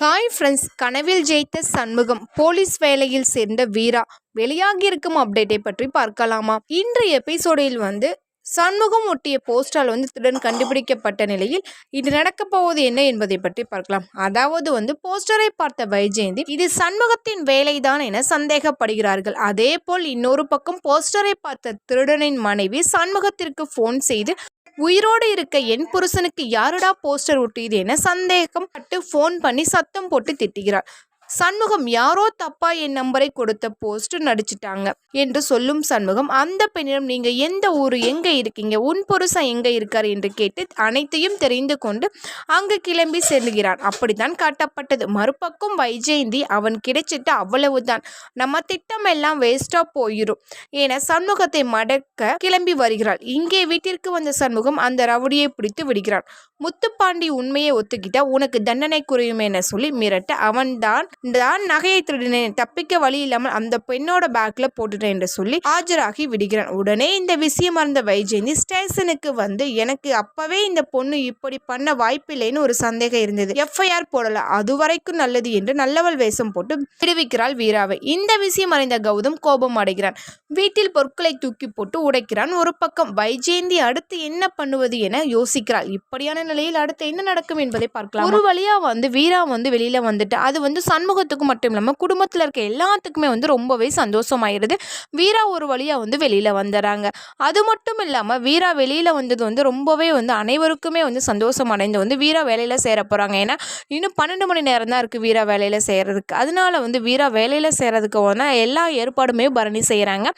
Hi friends கனவில் ஜெயித்த Shanmugam police வேலையில் சேர்ந்த வீரா வெளியாகி இருக்கும் அப்டேட்டை பற்றி பார்க்கலாமா? இன்றைய எபிசோடில் வந்து சண்முகம் ஒட்டிய போஸ்டால் வந்து திருடன் கண்டுபிடிக்கப்பட்ட நிலையில் இது நடக்கப் போவது என்ன என்பதை பற்றி பார்க்கலாம். அதாவது வந்து போஸ்டரை பார்த்த வைஜெயந்தி இது சண்முகத்தின் வேலைதான் என சந்தேகப்படுகிறார்கள். அதே போல் இன்னொரு பக்கம் போஸ்டரை பார்த்த திருடனின் மனைவி சண்முகத்திற்கு ஃபோன் செய்து உயிரோடு இருக்க என் புருஷனுக்கு யாருடா போஸ்டர் ஒட்டியது என சந்தேகம் பட்டு ஃபோன் பண்ணி சத்தம் போட்டு திட்டுகிறார் சண்முகம் யாரோ தப்பா என் நம்பரை கொடுத்த போஸ்ட் நடிச்சிட்டாங்க என்று சொல்லும் சண்முகம் அந்த பெண்ணிடம் நீங்க எந்த ஊர் எங்க இருக்கீங்க உன் புருஷன் எங்க இருக்கார் என்று கேட்டு அனைத்தையும் தெரிந்து கொண்டு அங்கு கிளம்பி செல்கிறான். அப்படித்தான் காட்டப்பட்டது. மறுபக்கம் வைஜெயந்தி அவன் கிடைச்சிட்டு அவ்வளவுதான். நம்ம திட்டம் எல்லாம் வேஸ்டா போயிடும் என சண்முகத்தை மடக்க கிளம்பி வருகிறாள். இங்கே வீட்டிற்கு வந்த சண்முகம் அந்த ரவுடியை பிடித்து விடுகிறான். முத்துப்பாண்டி உண்மையை ஒத்துக்கிட்டா உனக்கு தண்டனை குறையும் என சொல்லி மிரட்ட அவன்தான் நான் நகையை திருடினேன். தப்பிக்க வழி இல்லாமல் அந்த பெண்ணோட பேக்ல போட்டுட்டேன் என்று சொல்லி ஆஜராகி விடுகிறான். உடனே இந்த விஷயம் அறிந்த வைஜெயந்தி ஸ்டேஷனுக்கு வந்து எனக்கு அப்பவே இந்த பொண்ணு இப்படி பண்ண வாய்ப்பில்லைன்னு ஒரு சந்தேகம் இருந்தது. எஃப்ஐஆர் போடல. அது வரைக்கும் நல்லது என்று நல்லவள் வேஷம் போட்டு விடுவிக்கிறாள் வீராவை. இந்த விஷயம் அறிந்த கௌதம் கோபம் அடைகிறான். வீட்டில் பொருட்களை தூக்கி போட்டு உடைக்கிறான் ஒரு பக்கம். வைஜெயந்தி அடுத்து என்ன பண்ணுவது என யோசிக்கிறாள். இப்படியான நிலையில் அடுத்து என்ன நடக்கும் என்பதை பார்க்கலாம்? ஒரு வழியா வந்து வீரா வந்து வெளியில வந்துட்டு அது வந்து சண்முக சமூகத்துக்கு மட்டும் இல்லாமல் குடும்பத்தில் இருக்க எல்லாத்துக்குமே வந்து ரொம்பவே சந்தோஷமாயிருது. வீரா ஒரு வழியாக வந்து வெளியில் வந்துடுறாங்க அது மட்டும் இல்லாமல் வீரா வெளியில் வந்தது வந்து ரொம்பவே வந்து அனைவருக்குமே வந்து சந்தோஷம் அடைந்து வந்து வீரா வேலையில் சேர போகிறாங்க ஏன்னா இன்னும் பன்னெண்டு மணி நேரம் தான் இருக்குது வீரா வேலையில் செய்கிறதுக்கு அதனால வந்து வீரா வேலையில் செய்கிறதுக்கு வந்து எல்லா ஏற்பாடுமே பரணி செய்கிறாங்க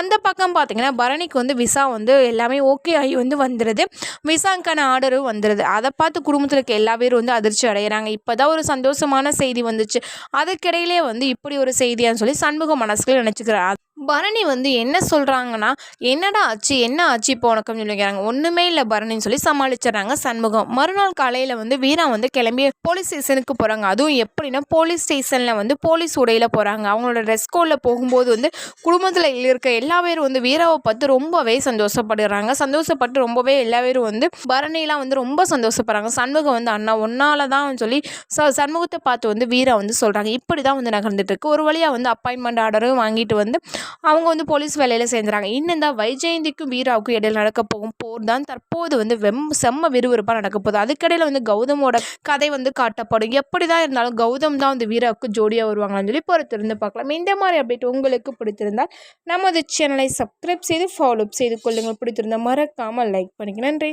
அந்த பக்கம் பார்த்தீங்கன்னா பரணிக்கு வந்து விசா வந்து எல்லாமே ஓகே ஆகி வந்து வந்துடுது விசாக்கான ஆர்டரும் வந்துடுது அதை பார்த்து குடும்பத்தில் இருக்க எல்லா பேரும் வந்து அதிர்ச்சி அடைகிறாங்க இப்போ தான் ஒரு சந்தோஷமான செய்தி வந்துச்சு. அதுக்கிடையிலே வந்து இப்படி ஒரு செய்தியான்னு சொல்லி சண்முக மனசுக்குள்ள நினச்சிக்கிறார். பரணி வந்து என்ன சொல்கிறாங்கன்னா என்னடா ஆச்சு? என்ன ஆச்சு இப்போ உனக்குன்னு சொல்லிக்கிறாங்க ஒன்றுமே இல்லை பரணின்னு சொல்லி சமாளிச்சிடறாங்க சண்முகம். மறுநாள் காலையில் வந்து வீரா வந்து கிளம்பி போலீஸ் ஸ்டேஷனுக்கு போகிறாங்க அதுவும் எப்படின்னா போலீஸ் ஸ்டேஷனில் வந்து போலீஸ் உடையில் போகிறாங்க அவங்களோட ட்ரெஸ் கோடில் போகும்போது வந்து குடும்பத்தில் இருக்க எல்லா பேரும் வந்து வீராவை பார்த்து ரொம்பவே சந்தோஷப்படுறாங்க. சந்தோஷப்பட்டு ரொம்பவே எல்லா பேரும் வந்து பரணிலாம் வந்து ரொம்ப சந்தோஷப்படுறாங்க. சண்முகம் வந்து அண்ணா ஒன்னால தான் சொல்லி ச சண்முகத்தை பார்த்து வந்து வீரா வந்து சொல்கிறாங்க இப்படி தான் வந்து நகர்ந்துட்டு இருக்கு. ஒரு வழியாக வந்து அப்பாயின்மெண்ட் ஆர்டரும் வாங்கிட்டு வந்து அவங்க வந்து போலீஸ் வேலையில் சேர்ந்துறாங்க. இன்னும் தான் வைஜெயந்திக்கும் வீராவுக்கும் இடையில் நடக்க போகும் போர் தான் தற்போது வந்து வெம் செம்ம விறுவிறுப்பாக நடக்க போகுது. அதுக்கடையில் வந்து கௌதமோட கதை வந்து காட்டப்படும். எப்படி தான் இருந்தாலும் கௌதம் தான் வந்து வீராவுக்கு ஜோடியாக வருவாங்கன்னு சொல்லி பொறுத்திருந்து பார்க்கலாம். இந்த மாதிரி அப்டேட் உங்களுக்கு பிடித்திருந்தால் நமது சேனலை சப்ஸ்கிரைப் செய்து ஃபாலோ செய்து கொள்ளுங்கள். பிடித்திருந்தால் மறக்காமல் லைக் பண்ணிக்க நன்றி.